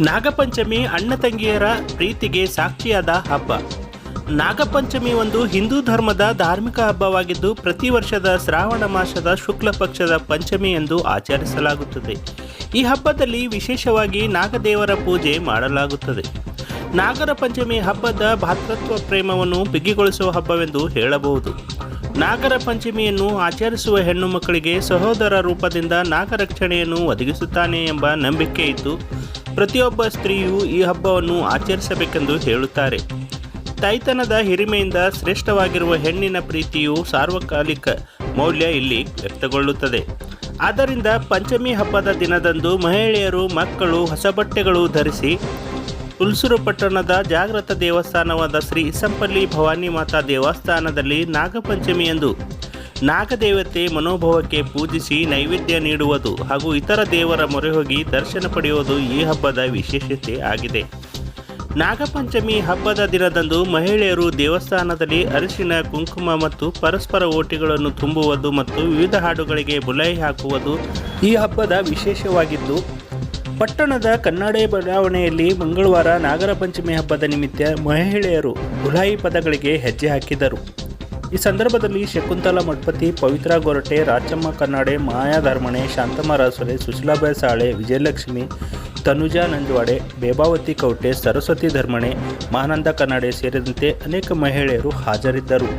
ನಾಗಪಂಚಮಿ ಅಣ್ಣ ತಂಗಿಯರ ಪ್ರೀತಿಗೆ ಸಾಕ್ಷಿಯಾದ ಹಬ್ಬ. ನಾಗಪಂಚಮಿ ಒಂದು ಹಿಂದೂ ಧರ್ಮದ ಧಾರ್ಮಿಕ ಹಬ್ಬವಾಗಿದ್ದು, ಪ್ರತಿ ವರ್ಷದ ಶ್ರಾವಣ ಮಾಸದ ಶುಕ್ಲ ಪಕ್ಷದ ಪಂಚಮಿ ಎಂದು ಆಚರಿಸಲಾಗುತ್ತದೆ. ಈ ಹಬ್ಬದಲ್ಲಿ ವಿಶೇಷವಾಗಿ ನಾಗದೇವರ ಪೂಜೆ ಮಾಡಲಾಗುತ್ತದೆ. ನಾಗರ ಪಂಚಮಿ ಹಬ್ಬದ ಭಾತೃತ್ವ ಪ್ರೇಮವನ್ನು ಬಿಗಿಗೊಳಿಸುವ ಹಬ್ಬವೆಂದು ಹೇಳಬಹುದು. ನಾಗರ ಪಂಚಮಿಯನ್ನು ಆಚರಿಸುವ ಹೆಣ್ಣು ಮಕ್ಕಳಿಗೆ ಸಹೋದರ ರೂಪದಿಂದ ನಾಗರಕ್ಷಣೆಯನ್ನು ಒದಗಿಸುತ್ತಾನೆ ಎಂಬ ನಂಬಿಕೆ ಇದ್ದು ಪ್ರತಿಯೊಬ್ಬ ಸ್ತ್ರೀಯು ಈ ಹಬ್ಬವನ್ನು ಆಚರಿಸಬೇಕೆಂದು ಹೇಳುತ್ತಾರೆ. ತಾಯ್ತನದ ಹಿರಿಮೆಯಿಂದ ಶ್ರೇಷ್ಠವಾಗಿರುವ ಹೆಣ್ಣಿನ ಪ್ರೀತಿಯು ಸಾರ್ವಕಾಲಿಕ ಮೌಲ್ಯ ಇಲ್ಲಿ ವ್ಯಕ್ತಗೊಳ್ಳುತ್ತದೆ. ಆದ್ದರಿಂದ ಪಂಚಮಿ ಹಬ್ಬದ ದಿನದಂದು ಮಹಿಳೆಯರು, ಮಕ್ಕಳು, ಹೊಸ ಬಟ್ಟೆಗಳು ಧರಿಸಿ ಹುಲ್ಸೂರು ಪಟ್ಟಣದ ಜಾಗೃತ ದೇವಸ್ಥಾನವಾದ ಶ್ರೀ ಇಸಂಪಲ್ಲಿ ಭವಾನಿ ಮಾತಾ ದೇವಸ್ಥಾನದಲ್ಲಿ ನಾಗಪಂಚಮಿಯಂದು ನಾಗದೇವತೆ ಮನೋಭಾವಕ್ಕೆ ಪೂಜಿಸಿ ನೈವೇದ್ಯ ನೀಡುವುದು ಹಾಗೂ ಇತರ ದೇವರ ಮೊರೆ ಹೋಗಿ ದರ್ಶನ ಪಡೆಯುವುದು ಈ ಹಬ್ಬದ ವಿಶೇಷತೆ ಆಗಿದೆ. ನಾಗಪಂಚಮಿ ಹಬ್ಬದ ದಿನದಂದು ಮಹಿಳೆಯರು ದೇವಸ್ಥಾನದಲ್ಲಿ ಅರಿಶಿನ, ಕುಂಕುಮ ಮತ್ತು ಪರಸ್ಪರ ಓಟಿಗಳನ್ನು ತುಂಬುವುದು ಮತ್ತು ವಿವಿಧ ಹಾಡುಗಳಿಗೆ ಬುಲಾಯಿ ಹಾಕುವುದು ಈ ಹಬ್ಬದ ವಿಶೇಷವಾಗಿದ್ದು, ಪಟ್ಟಣದ ಕನ್ನಡ ಬಡಾವಣೆಯಲ್ಲಿ ಮಂಗಳವಾರ ನಾಗರ ಪಂಚಮಿ ಹಬ್ಬದ ನಿಮಿತ್ತ ಮಹಿಳೆಯರು ಬುಲಾಯಿ ಪದಗಳಿಗೆ ಹೆಜ್ಜೆ ಹಾಕಿದರು. ಈ ಸಂದರ್ಭದಲ್ಲಿ ಶಕುಂತಲಾ ಮಠಪತಿ ಪವಿತ್ರ ಗೊರಟೆ, ರಾಚಮ್ಮ ಕನ್ನಡೆ, ಮಾಯಾ ಧರ್ಮಣೆ, ಶಾಂತಮ್ಮ ರಾಸೊಲೆ ಸುಶೀಲಾಬಾಯಿ ಸಾಳೆ ವಿಜಯಲಕ್ಷ್ಮಿ, ತನುಜಾ ನಂಜವಾಡೆ, ಬೇಬಾವತಿ ಕೌಟೆ, ಸರಸ್ವತಿ ಧರ್ಮಣೆ, ಮಹಾನಂದ ಕನ್ನಡೆ ಸೇರಿದಂತೆ ಅನೇಕ ಮಹಿಳೆಯರು ಹಾಜರಿದ್ದರು.